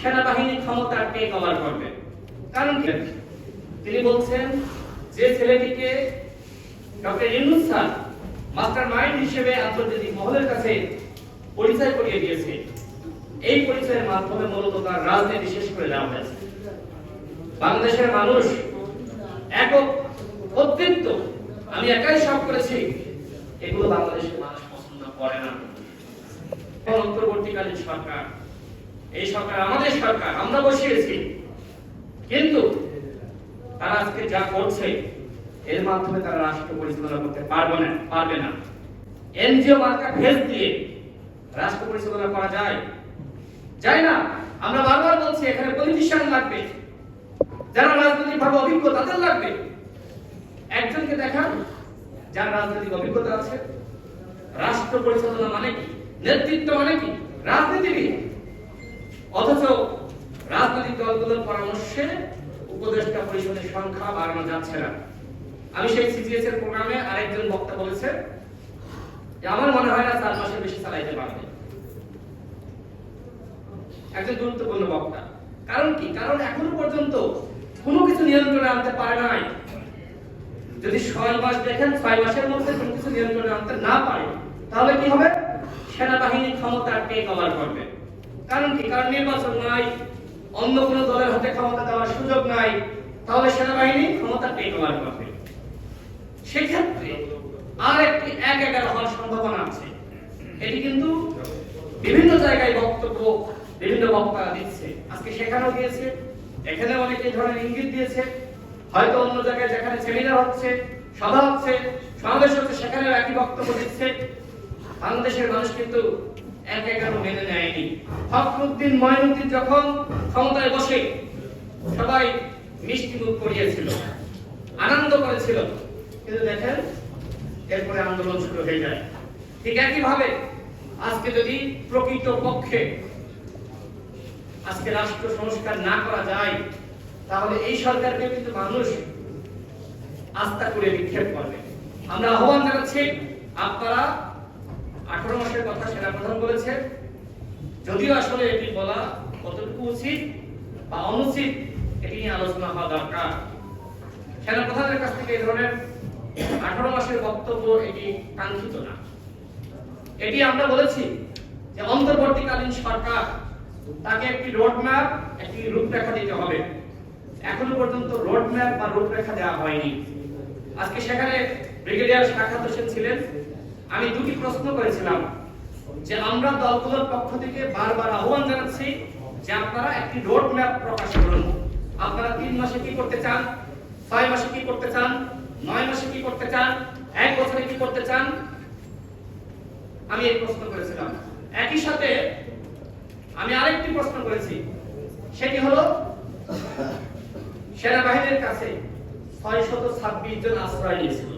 সেনাবাহিনী ক্ষমতা কে কভার করবে। কারণ তিনি বলছেন, যে ছেলেটিকে doctor Yunus sir master mind হিসেবে আন্তর্জাতিক মহলের কাছে পরিচয় করিয়ে দিয়েছে। এই পরিচয়ের মাধ্যমে মূলত তার রাজনীতি শেষ করে দেওয়া হয়েছে। বাংলাদেশের মানুষ একক কর্তৃত্ব আমি একাই সব করেছি, এগুলো বাংলাদেশের মানুষ পছন্দ করে না। অন্তর্বর্তীকালীন সরকার এই সরকার আমাদের সরকার, আমরা বসিয়েছি। কিন্তু তারা আজকে যা করছে, এর মাধ্যমে তারা রাষ্ট্র পরিচালনা করতে পারবে না পারবে না। এনজিও মার্কা ফেস দিয়ে রাষ্ট্র পরিচালনা করা যায়? যায় না। আমরা বারবার বলছি, এখানে পলিটিশিয়ান লাগবে। যারা রাজনৈতিক ভাবে অভিজ্ঞ, তাদের লাগবে। একজনকে দেখান, যার রাজনৈতিক অভিজ্ঞতা আছে। রাষ্ট্র পরিচালনা মানে কি? নেতৃত্ব মানে কি? রাজনীতিবিদ। অথচ রাজনৈতিক দলগুলোর পরামর্শে উপদেষ্টা পরিষদের সংখ্যা বাড়ানো যাচ্ছে না। আমি সেই সিজিএস এর প্রোগ্রামে আরেকজন বক্তা বলেছে যে আমার মনে হয় না চার মাসের বেশি চালাইতে পারবে। একজন গুরুত্বপূর্ণ বক্তা। কারণ কি? কারণ এখনও পর্যন্ত কোনো কিছু নিয়ন্ত্রণে আনতে পারে নাই। যদি ছয় মাস দেখেন, ছয় মাসের মধ্যে কোনো কিছু নিয়ন্ত্রণে আনতে না পারে, তাহলে কি হবে? সেনাবাহিনী ক্ষমতা কে কভার করবে। কারণ কি? কারণ নির্বাচন নাই, অন্য কোনো দলের হাতে ক্ষমতা দেওয়ার সুযোগ নাই, তাহলে সেনাবাহিনী ক্ষমতা কে কভার করবে? সেক্ষেত্রে আর একটি এক এগারো হওয়ার সম্ভাবনা আছে। এটি কিন্তু বিভিন্ন জায়গায় বক্তব্য, বিভিন্ন বক্তারা দিচ্ছে। আজকে সেখানেও দিয়েছে, এখানে অনেকে ধরনের ইঙ্গিত দিয়েছে। হয়তো অন্য জায়গায় যেখানে সেমিনার হচ্ছে, সভা হচ্ছে, সমাবেশ হচ্ছে, সেখানেও একই বক্তব্য দিচ্ছে। বাংলাদেশের মানুষ কিন্তু এক এগারো মেনে নেয়নি। ফখরুদ্দিন ময়নুদ্দিন যখন ক্ষমতায় বসে সবাই মিষ্টি মুখ করিয়েছিল, আনন্দ করেছিল, কিন্তু দেখেন, এরপরে আন্দোলন শুরু হয়ে যায়। ঠিক একই ভাবে আজকে যদি প্রকৃত পক্ষে আজকে রাষ্ট্র সংস্কার না করা যায়, তাহলে এই সরকারকে কিন্তু মানুষ আস্থা করে বিক্ষেপ করবে। আমরা আহ্বান জানাচ্ছি, আপনারা আঠারো মাসের কথা বলেছে যদিও আসলে এটি বলা কতটুকু উচিত বা অনুচিত, এটি নিয়ে আলোচনা হওয়া দরকার। কাছ থেকে এই ধরনের আঠারো মাসের বক্তব্য এটি কাঙ্ক্ষিত না। এটি আমরা বলেছি যে অন্তর্বর্তীকালীন সরকার, তাকে একটি রোড ম্যাপ একটি রূপরেখা দিতে হবে। এখনও পর্যন্ত রোড ম্যাপ বা রূপরেখা দেওয়া হয়নি। আজকে সেখানে ব্রিগেডিয়ার শাখাত হোসেন ছিলেন। আমি দুটি প্রশ্ন করেছিলাম যে আমরা দলগুলোর পক্ষ থেকে বারবার আহ্বান জানাচ্ছি যে আপনারা একটি রোড ম্যাপ প্রকাশ করুন। আপনারা তিন মাসে কি করতে চান? ছয় মাসে কি করতে চান? নয় মাসে কি করতে চান? এক বছরে কি করতে চান? আমি এই প্রশ্ন করেছিলাম। একই সাথে আমি আরেকটি প্রশ্ন করেছি। সেটি হলো, সেনাবাহিনীর কাছে ছয় শত ছাব্বিশ জন আশ্রয় নিয়েছিল